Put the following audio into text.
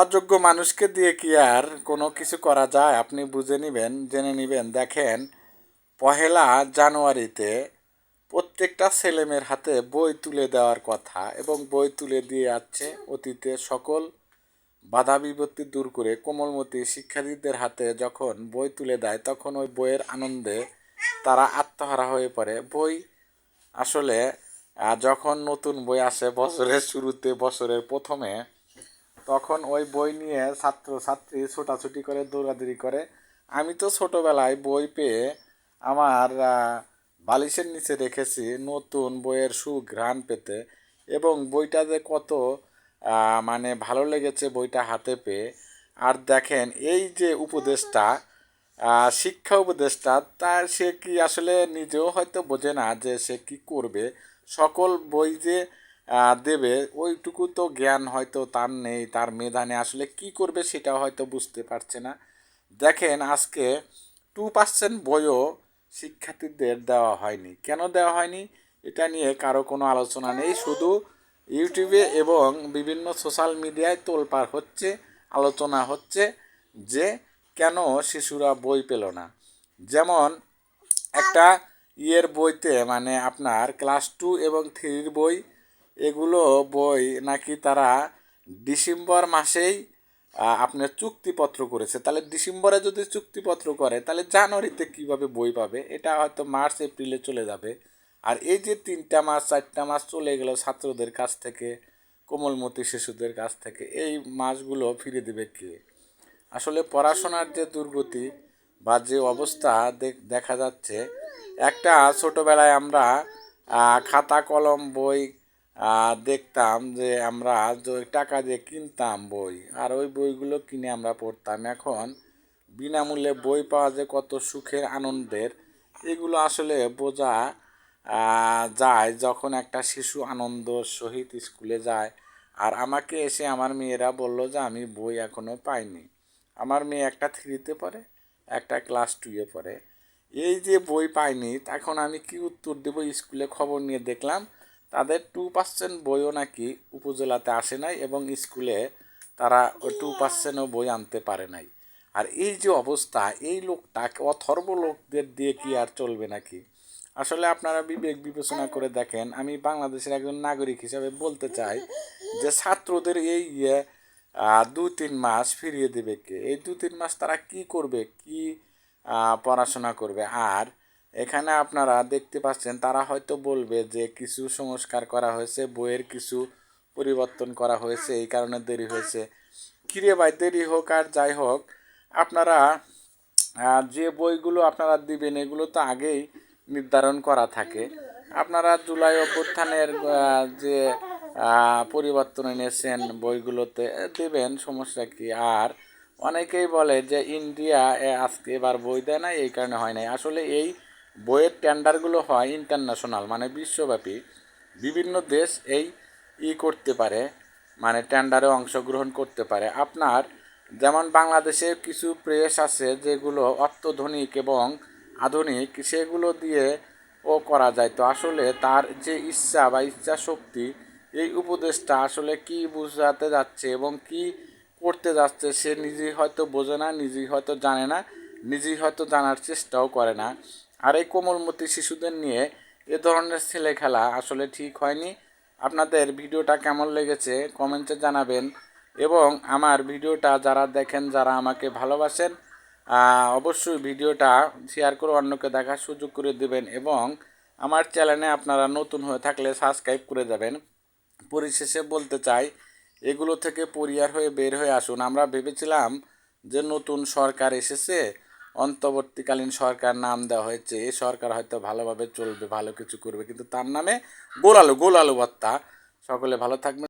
অযোগ্য মানুষকে দিয়ে কি আর কোনো কিছু করা যায়? আপনি বুঝে নেবেন, জেনে নেবেন। দেখেন, পহেলা জানুয়ারিতে প্রত্যেকটা ছেলেমেয়ের হাতে বই তুলে দেওয়ার কথা এবং বই তুলে দিয়ে যাচ্ছে অতীতে সকল বাধা বিপত্তি দূর করে। কোমলমতি শিক্ষার্থীদের হাতে যখন বই তুলে দেয়, তখন ওই বইয়ের আনন্দে তারা আত্মহারা হয়ে পড়ে। বই আসলে যখন নতুন বই আসে বছরের শুরুতে, বছরের প্রথমে তখন ওই বই নিয়ে ছাত্র ছাত্রী ছোটাছুটি করে, দৌড়াদৌড়ি করে। আমি তো ছোটোবেলায় বই পেয়ে আমার বালিশের নিচে রেখেছি নতুন বইয়ের সুঘ্রাণ পেতে এবং বইটা যে কত মানে ভালো লেগেছে বইটা হাতে পেয়ে। আর দেখেন, এই যে উপদেশটা শিক্ষা উপদেষ্টা তার সে কি আসলে নিজেও হয়তো বোঝে না যে সে কি করবে। সকল বই যে দেবে, ওইটুকু তো জ্ঞান হয়তো তার নেই, তার মেধা নেই। আসলে কি করবে সেটা হয়তো বুঝতে পারছে না। দেখেন, আজকে টু পার্সেন্ট বইও শিক্ষার্থীদের দেওয়া হয়নি। কেন দেওয়া হয়নি? এটা নিয়ে কারও কোনো আলোচনা নেই। শুধু ইউটিউবে এবং বিভিন্ন সোশ্যাল মিডিয়ায় তোলপাড় হচ্ছে, আলোচনা হচ্ছে যে কেন শিশুরা বই পেল না। যেমন একটা ইয়ের বইতে মানে আপনার ক্লাস টু এবং থ্রির বই এগুলো বই নাকি তারা ডিসেম্বর মাসেই আপনার চুক্তিপত্র করেছে। তাহলে ডিসেম্বরে যদি চুক্তিপত্র করে, তাহলে জানুয়ারিতে কীভাবে বই পাবে? এটা হয়তো মার্চ, এপ্রিলে চলে যাবে। আর এই যে তিনটা মাস, চারটা মাস চলে গেল ছাত্রদের কাছ থেকে, কোমলমতি শিশুদের কাছ থেকে, এই মাসগুলো ফিরে দেবে কে? আসলে পড়াশোনার যে দুর্গতি বা যে অবস্থা দেখ- যাচ্ছে, একটা ছোটোবেলায় আমরা খাতা, কলম, বই দেখতাম যে আমরা টাকা দিয়ে কিনতাম বই, আর ওই বইগুলো কিনে আমরা পড়তাম। এখন বিনামূল্যে বই পাওয়া যে কত সুখের আনন্দের, এগুলো আসলে বোঝা যায় যখন একটা শিশু আনন্দ সহিত স্কুলে যায়। আর আমাকে এসে আমার মেয়েরা বলল যে, আমি বই এখনও পাইনি। আমার মেয়ে একটা থ্রিতে পড়ে, একটা ক্লাস টুয়ে পড়ে। এই যে বই পাইনি, এখন আমি কি উত্তর দেবো? স্কুলে খবর নিয়ে দেখলাম তাদের টু পার্সেন্ট বইও নাকি উপজেলাতে আসে নাই এবং স্কুলে তারা ওই টু পার্সেন্টও বই আনতে পারে নাই। আর এই যে অবস্থা, এই লোকটা অথর্ব লোকদের দিয়ে কি আর চলবে নাকি? আসলে আপনারা বিবেক বিবেচনা করে দেখেন, আমি বাংলাদেশের একজন নাগরিক হিসাবে বলতে চাই যে ছাত্রদের এই ইয়ে দু তিন মাস ফিরিয়ে দেবে কে? এই দু তিন মাস তারা কি করবে? কি পড়াশোনা করবে? আর এখানে আপনারা দেখতে পাচ্ছেন, তারা হয়তো বলবে যে কিছু সংস্কার করা হয়েছে, বইয়ের কিছু পরিবর্তন করা হয়েছে, এই কারণে দেরি হয়েছে। কিরে ভাই, দেরি হোক আর যাই হোক, আপনারা যে বইগুলো আপনারা দিবেন, এগুলো তো আগেই নির্ধারণ করা থাকে। আপনারা জুলাই অভ্যুত্থানের যে পরিবর্তন এনেছেন বইগুলোতে দেবেন, সমস্যা কি? আর অনেকেই বলে যে, ইন্ডিয়া আজকে এবার বই দেয় না এই কারণে হয় নাই। আসলে এই বইয়ের টেন্ডারগুলো হয় ইন্টারন্যাশনাল মানে বিশ্বব্যাপী। বিভিন্ন দেশ এই ই করতে পারে মানে টেন্ডারে অংশগ্রহণ করতে পারে। আপনার যেমন বাংলাদেশে কিছু প্রেস আছে যেগুলো অত্যাধুনিক এবং আধুনিক, সেগুলো দিয়ে ও করা যায়। তো আসলে তার যে ইচ্ছা বা ইচ্ছা শক্তি, এই উপদেশটা আসলে কি বোঝাতে যাচ্ছে এবং কি করতে যাচ্ছে, সে নিজেই হয়তো বোঝে না, নিজেই হয়তো জানে না, নিজেই হয়তো জানার চেষ্টাও করে না। আর এই কোমলমতি শিশুদের নিয়ে এ ধরনের ছেলে খেলা আসলে ঠিক হয়নি। আপনাদের ভিডিওটা কেমন লেগেছে কমেন্টে জানাবেন এবং আমার ভিডিওটা যারা দেখেন, যারা আমাকে ভালোবাসেন অবশ্যই ভিডিওটা শেয়ার করে অন্যকে দেখার সুযোগ করে দেবেন এবং আমার চ্যানেলে আপনারা নতুন হয়ে থাকলে সাবস্ক্রাইব করে যাবেন পরিশেষে বলতে চাই, এগুলো থেকে পরিয়ার হয়ে বের হয়ে আসুন। আমরা ভেবেছিলাম যে নতুন সরকার এসেছে অন্তর্বর্তীকালীন সরকার নাম দেওয়া হয়েছে। এই সরকার হয়তো ভালোভাবে চলবে, ভালো কিছু করবে, কিন্তু তার নামে গোলালো গোলালো বার্তা সকলে ভালো থাকবেন।